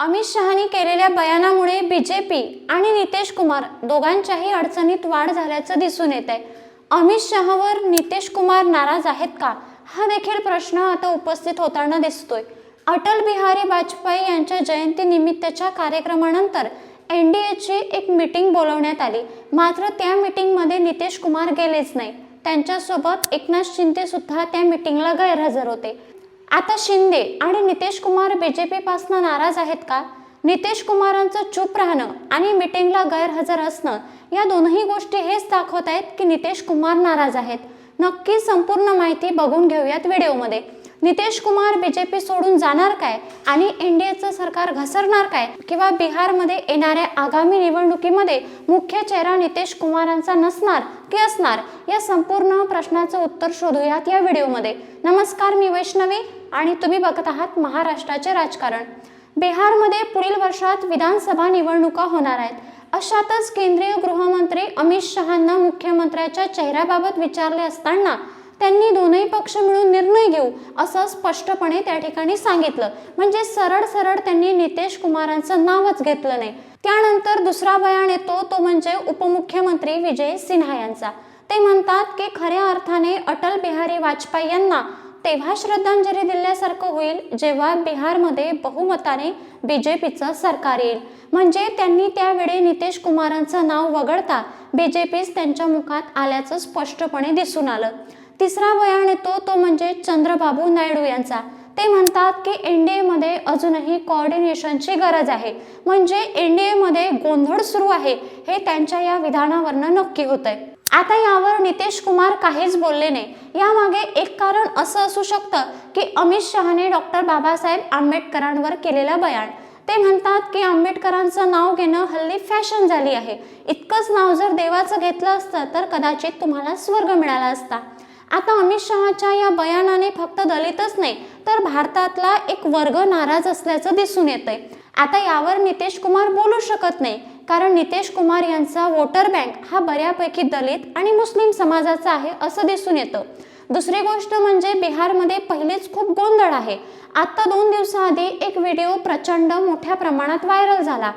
अमित शहानी केलेल्या बयानामुळे B J P आणि नितेश कुमार दोघांच्याही अडचणीत वाढ झाल्याचं दिसून येत आहे अमित शहावर नितेश कुमार नाराज आहेत का? हा देखील प्रश्न आता उपस्थित होताना दिसतोय. अटल बिहारी वाजपेयी यांच्या जयंती निमित्तच्या कार्यक्रमानंतर एन डी एची एक मीटिंग बोलवण्यात आली. मात्र त्या मीटिंगमध्ये नितेश कुमार गेलेच नाही. त्यांच्यासोबत एकनाथ शिंदे सुद्धा त्या मीटिंगला गैरहजर होते. आता शिंदे आणि नितेश कुमार जे पीपासून नाराज आहेत का? नितेश कुमारांचं चूप राहणं आणि मिटिंगला गैरहजर असणं या दोनही गोष्टी हेच दाखवत आहेत की नितेश कुमार नाराज आहेत. नक्की संपूर्ण माहिती बघून घेऊयात व्हिडिओमध्ये. नितेश कुमार बीजेपी सोडून जाणार काय? आणि एनडीएचं सरकार घसरणार काय? किंवा बिहारमध्ये येणाऱ्या आगामी निवडणुकीमध्ये मुख्य चेहरा नितेश कुमारांचा नसणार की असणार? या संपूर्ण प्रश्नाचं उत्तर शोधूयात या व्हिडिओमध्ये. नमस्कार मी वैष्णवी आणि तुम्ही बघत आहात महाराष्ट्राचे राजकारण. बिहारमध्ये पुढील वर्षात विधानसभा निवडणुका होणार आहेत. अशातच केंद्रीय गृहमंत्री अमित शहांना मुख्यमंत्र्याच्या चेहऱ्याबाबत विचारले असताना त्यांनी दोनही पक्ष मिळून निर्णय घेऊ असं स्पष्टपणे त्या ठिकाणी सांगितलं. म्हणजे सरळ सरळ त्यांनी नितेश कुमारांचं नावच घेतलं नाही. त्यानंतर दुसरा बयान येतो तो म्हणजे उपमुख्यमंत्री विजय सिन्हा यांचा. ते म्हणतात की खऱ्या अर्थाने अटल बिहारी वाजपेयी यांना तेव्हा श्रद्धांजली दिल्यासारखं होईल जेव्हा बिहारमध्ये बहुमताने बीजेपीचं सरकार येईल. म्हणजे त्यांनी त्यावेळी नितेश कुमारांचं नाव वगळता बीजेपीच त्यांच्या मुखात आल्याचं स्पष्टपणे दिसून आलं. तिसरा बयान येतो तो म्हणजे चंद्रबाबू नायडू यांचा. ते म्हणतात की एन डी एमध्ये अजूनही कॉर्डिनेशनची गरज आहे. म्हणजे एन डी एमध्ये गोंधळ सुरू आहे हे त्यांच्या या विधानावरनं नक्की होतंय. आहे आता यावर नितेश कुमार काहीच बोलले नाही. यामागे एक कारण असं असू शकतं की अमित शहाने डॉक्टर बाबासाहेब आंबेडकरांवर केलेलं बयान. ते म्हणतात की आंबेडकरांचं नाव घेणं हल्ली फॅशन झाली आहे. इतकंच नाव जर देवाचं घेतलं असतं तर कदाचित तुम्हाला स्वर्ग मिळाला असता. आता अमित शहाच्या या बयानाने फक्त दलितच नाही तर भारतातला एक वर्ग नाराज असल्याचं दिसून येतंय. आता यावर नितेश कुमार बोलू शकत नाही कारण नितेश कुमार यांचा वोटर बँक हा बऱ्यापैकी दलित आणि मुस्लिम समाजाचा आहे असं दिसून येतं. दुसरी गोष्ट म्हणजे बिहारमध्ये पहिलेच खूप गोंधळ आहे. आत्ता दोन दिवसाआधी एक व्हिडिओ प्रचंड मोठ्या प्रमाणात व्हायरल झाला.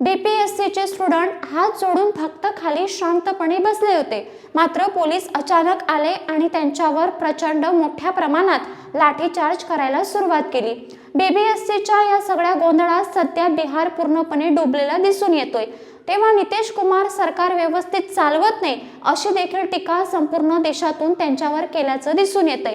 बीपीएससीचे स्टुडंट हात जोडून फक्त खाली शांतपणे बसले होते. मात्र पोलीस अचानक आले आणि त्यांच्यावर प्रचंड मोठ्या प्रमाणात लाठीचार्ज करायला सुरुवात केली. बीबीएससीच्या या सगळ्या गोंधळात सध्या बिहार पूर्णपणे डुबलेला दिसून येतोय. तेव्हा नितेश कुमार सरकार व्यवस्थित चालवत नाही अशी देखील टीका संपूर्ण देशातून त्यांच्यावर केल्याचं दिसून येतंय.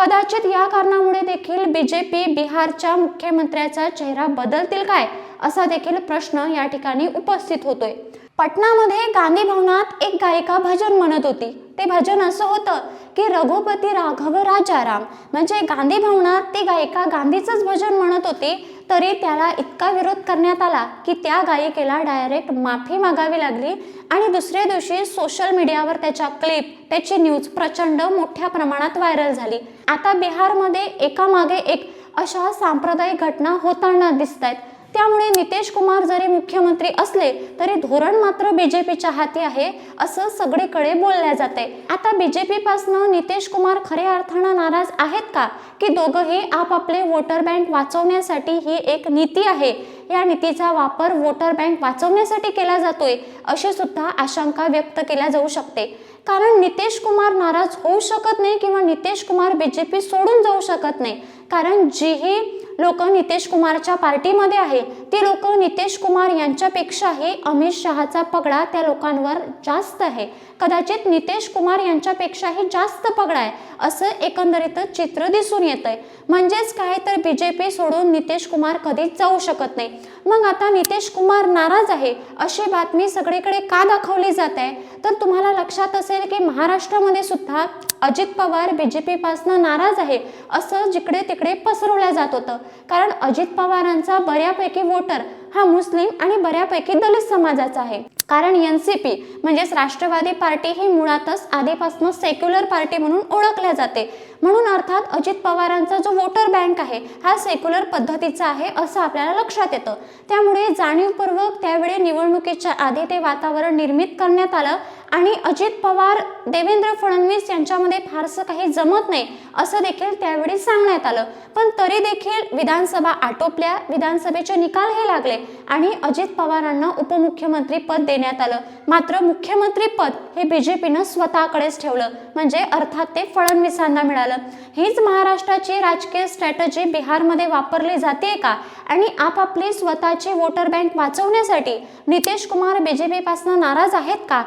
कदाचित या कारणामुळे देखील बी जे पी बिहारच्या मुख्यमंत्र्याचा चेहरा बदलतील काय असा देखील प्रश्न या ठिकाणी उपस्थित होतोय. पटनामध्ये गांधी भवनात एक गायिका भजन म्हणत होती. ते भजन असं होतं की रघुपती राघव राजाराम म्हणजे गांधी भवनात ती गायिका गांधीचंच भजन म्हणत होती तरी त्याला इतका विरोध करण्यात आला की त्या गायिकेला डायरेक्ट माफी मागावी लागली आणि दुसऱ्या दिवशी सोशल मीडियावर त्याच्या क्लिप त्याची न्यूज प्रचंड मोठ्या प्रमाणात व्हायरल झाली. आता बिहारमध्ये एकामागे एक अशा सांप्रदायिक घटना होताना दिसत आहेत त्यामुळे नितेश कुमार जरी मुख्यमंत्री असले तरी धोरण मात्र बीजेपीच्या हाती आहे असं सगळीकडे बोलल्या जाते. आता बीजेपी पासनं नितेश कुमार खऱ्या अर्थानं नाराज आहेत का? की दोघंही आपापले वोटर बँक वाचवण्यासाठी ही एक नीती आहे? या नीतीचा वापर वोटर बँक वाचवण्यासाठी केला जातोय अशी सुद्धा आशंका व्यक्त केल्या जाऊ शकते. कारण नितेश कुमार नाराज होऊ शकत नाही किंवा नितेश कुमार बीजेपी सोडून जाऊ शकत नाही. कारण जीही लोक नितेश कुमारच्या पार्टीमध्ये आहे ती लोक नितेश कुमार यांच्यापेक्षाही अमित शहाचा पगडा त्या लोकांवर जास्त आहे. कदाचित नितेश कुमार यांच्यापेक्षाही जास्त पगडा आहे असं एकंदरीतच चित्र दिसून येत आहे म्हणजेच काय तर बी जे पी सोडून नितेश कुमार कधीच जाऊ शकत नाही. मग आता नितेश कुमार नाराज आहे अशी बातमी सगळीकडे का दाखवली जात आहे? तर तुम्हाला लक्षात असेल की महाराष्ट्रामध्ये सुद्धा अजित पवार बी जे पीपासनं नाराज आहे असं जिकडे तिकडे पसरवलं जात होतं. कारण अजित पवारांचा बऱ्यापैकी वोटर हा मुस्लिम आणि बऱ्यापैकी दलित समाजाचा आहे. कारण एन सी पी म्हणजेच राष्ट्रवादी पार्टी ही मुळातच आधीपासून सेक्युलर पार्टी म्हणून ओळखल्या जाते. म्हणून अर्थात अजित पवारांचा जो वोटर बँक आहे हा सेक्युलर पद्धतीचा आहे असं आपल्याला लक्षात येतं. त्यामुळे जाणीवपूर्वक त्यावेळी निवडणुकीच्या आधी ते वातावरण निर्मित करण्यात आलं आणि अजित पवार देवेंद्र फडणवीस यांच्यामध्ये फारसं काही जमत नाही असं देखील त्यावेळी सांगण्यात आलं. पण तरी देखील विधानसभा आटोपल्या विधानसभेचे निकाल हे लागले आणि अजित पवारांना उपमुख्यमंत्री पद देण्यात आलं. मात्र मुख्यमंत्री पद हे बीजेपीनं स्वतःकडेच ठेवलं म्हणजे अर्थात ते फडणवीसांना मिळालं. हीच महाराष्ट्राची राजकीय स्ट्रॅटजी बिहारमध्ये वापरली जाते का? आणि आपापली स्वतःची वोटर बँक वाचवण्यासाठी नितीश कुमार बीजेपीपासून नाराज आहेत का?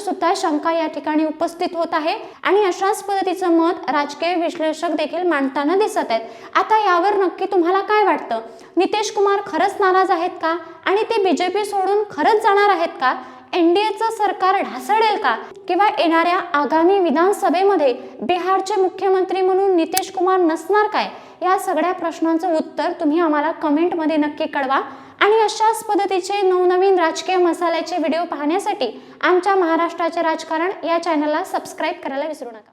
अशी सुद्धा शंका या ठिकाणी उपस्थित होत आहे. आणि अशाच पद्धतीचं मत राजकीय विश्लेषक देखील मांडताना दिसत आहेत. आता यावर नक्की तुम्हाला काय वाटतं? नितेश कुमार खरंच नाराज आहेत का? आणि ते बीजेपी सोडून खरंच जाणार आहेत का? एनडीएचं सरकार ढासळेल का? किंवा येणाऱ्या आगामी विधानसभेमध्ये बिहारचे मुख्यमंत्री म्हणून नितेश कुमार नसणार काय? या सगळ्या प्रश्नांचं उत्तर तुम्ही आम्हाला कमेंटमध्ये नक्की कळवा. आणि अशाच पद्धतीचे नवनवीन राजकीय मसाल्याचे व्हिडिओ पाहण्यासाठी आमच्या महाराष्ट्राचे राजकारण या चॅनलला सबस्क्राईब करायला विसरू नका.